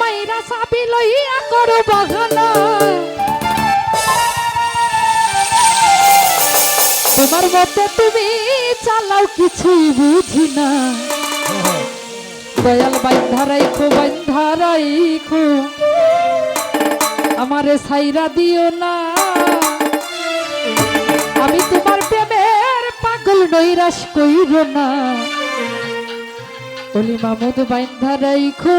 মাইরা সাপি লইয়া করো বাহানা তোমার মতে তুমি চালাও কিছুই বুঝি না। দয়াল বাইন্ধারাই খো বাইন্ধারাই খো আমারে সাইরা দিও না। আমি তোমার প্রেমের পাগল নৈরাশ কইর না। ওলি মামুদ বাইন্ধা রাইখো।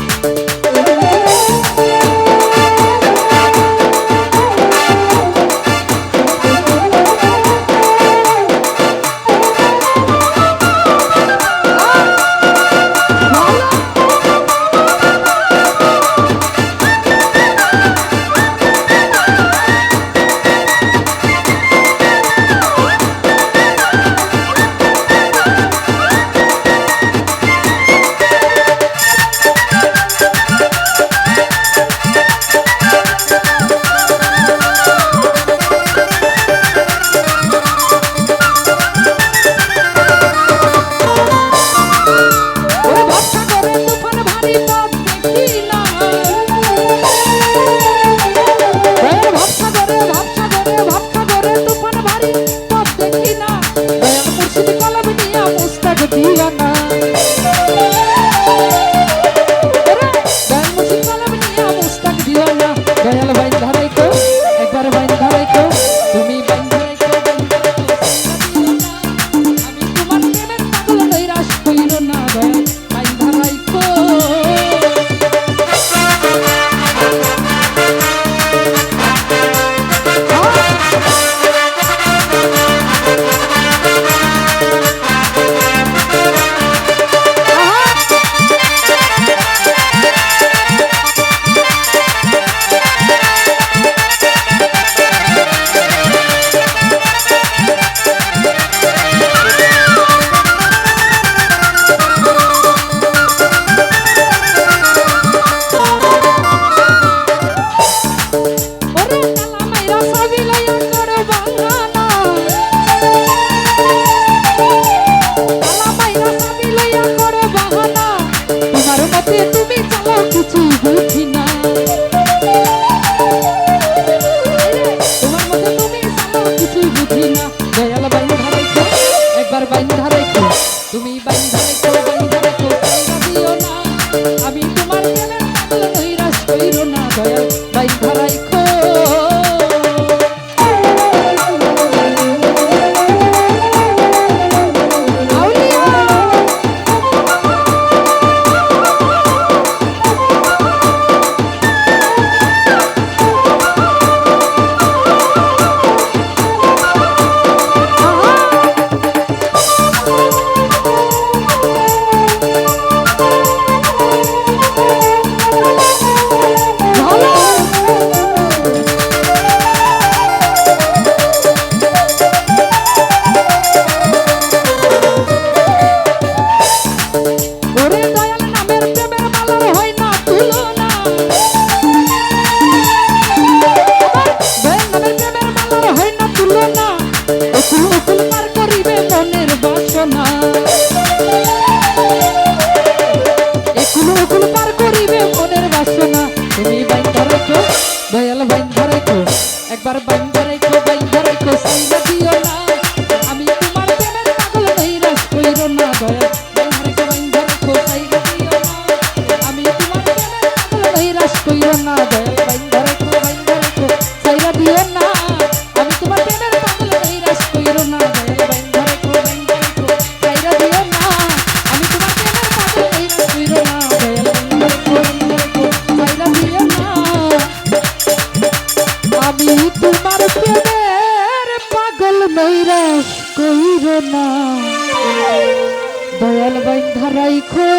Harai, Harai. corazón. প্রেমের পাগল নৈরাস কইর না। দয়াল বাইন ধারাই খো